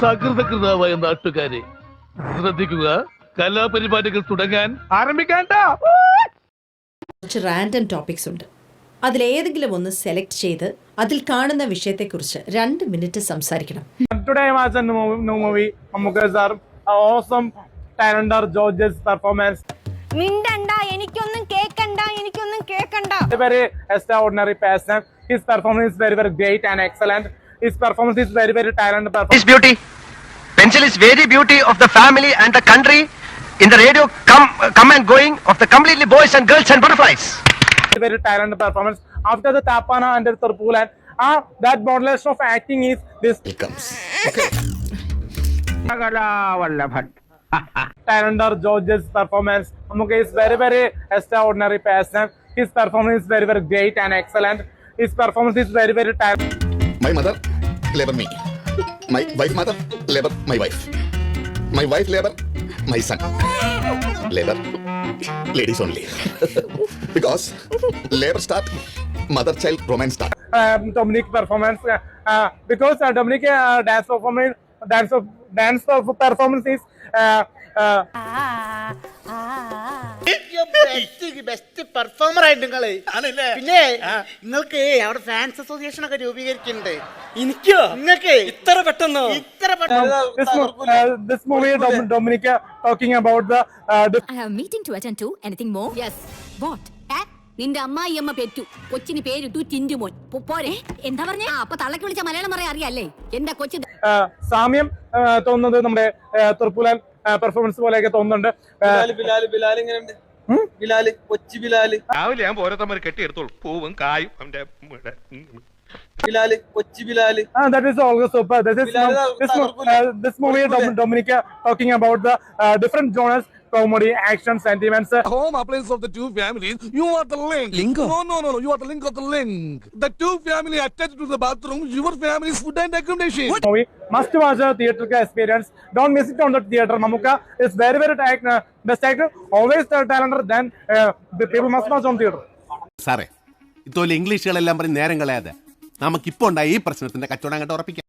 സകൃതകൃതാവായ നാട്ടുകാരെ ശ്രദ്ധിക്കുക കലാപരിപാടികൾ തുടങ്ങാൻ ആരംഭിക്കാൻ കുറച്ച് റാൻഡം ടോപ്പിക്സ് ഉണ്ട്. അതിലേതെങ്കിലും ഒന്ന് സെലക്ട് ചെയ്ത് അതിൽ കാണുന്ന വിഷയത്തെ കുറിച്ച് രണ്ട് മിനിറ്റ് സംസാരിക്കണം. ടുഡേ മൂവി നമുക്ക് ഓസം ടാലന്റർ ജോർജസ് പെർഫോമൻസ് മിണ്ടണ്ട എനിക്കൊന്നും കേക്കണ്ട എനിക്കൊന്നും കേക്കണ്ട. Very extraordinary person his performance very very great and excellent His performance is very very talented performance. is beauty. Pencil is very beauty of the family and the country. In the radio, come come and going of the completely boys and girls and butterflies. Very talented performance. After the Tapana and the Turpulan, ah, that modulation of acting is this. Talender George's performance. okay is very very extraordinary person. His performance is very very great and excellent. His performance is very very talented. My mother labor me. My wife mother labor my wife. My wife labor my son. Labor ladies only. because labor start, mother child romance start. um, Dominic performance uh, uh, because uh, Dominic uh, dance performance dance of dance of performance is uh, uh, best performer ആയിട്ട് നിങ്ങൾ പിന്നെ നിങ്ങൾക്ക് അവിടെ fans association ഒക്കെ രൂപീകരിക്കുന്നുണ്ട് എനിക്കോ? നിങ്ങൾക്ക് ഇത്ര പെട്ടെന്നോ? ഇത്ര പെട്ടെന്ന് uh, uh, talking about the dif- I have a meeting to attend to. Anything more? Yes. What? നിന്റെ അമ്മായിയമ്മ പെറ്റു. കൊച്ചിന് പേരിട്ടു ടിന്റുമോൻ പോ- പോരെ. എന്താ പറഞ്ഞ? അപ്പൊ തള്ളക്ക് വിളിച്ച മലയാളം പറയാൻ അറിയാല്ലേ? എന്റെ കൊച്ചു uh, സാമ്യം തോന്നുന്നത് നമ്മുടെ തൃപ്പുലാൽ പെർഫോമൻസ് പോലെയൊക്കെ തോന്നുന്നുണ്ട്. ബിലാൽ കൊച്ചു ബിലാൽ. രാവിലെ ഞാൻ ഓരോരുത്തന്മാർ കെട്ടിയെടുത്തോളൂ. പൂവും കായും അവന്റെ Bilal Kochi Bilal uh, that is also super. This is Bilal, this, mo- Tarpula. uh, this movie Dom- Dominic uh, talking about the uh, different genres, comedy, action, sentiments. uh, home appliance of the two families, you are the link. Link? No, no, no, no. You are the link of the link. The two family attached to the bathroom, your family's food and accommodation. movie. Must watch a theatrical experience. Don't miss it on the theater. Mamuka is very very uh, best actor. Always uh, talented. Then uh, the people must watch on theater. സാറേ ഇത്തോലെ ഇംഗ്ലീഷുകളെല്ലാം പറഞ്ഞ് നേരം കളയാതെ നമുക്കിപ്പോ ഉണ്ടായ ഈ പ്രശ്നത്തിന്റെ കച്ചവടം അങ്ങോട്ട് ഉറപ്പിക്കാം.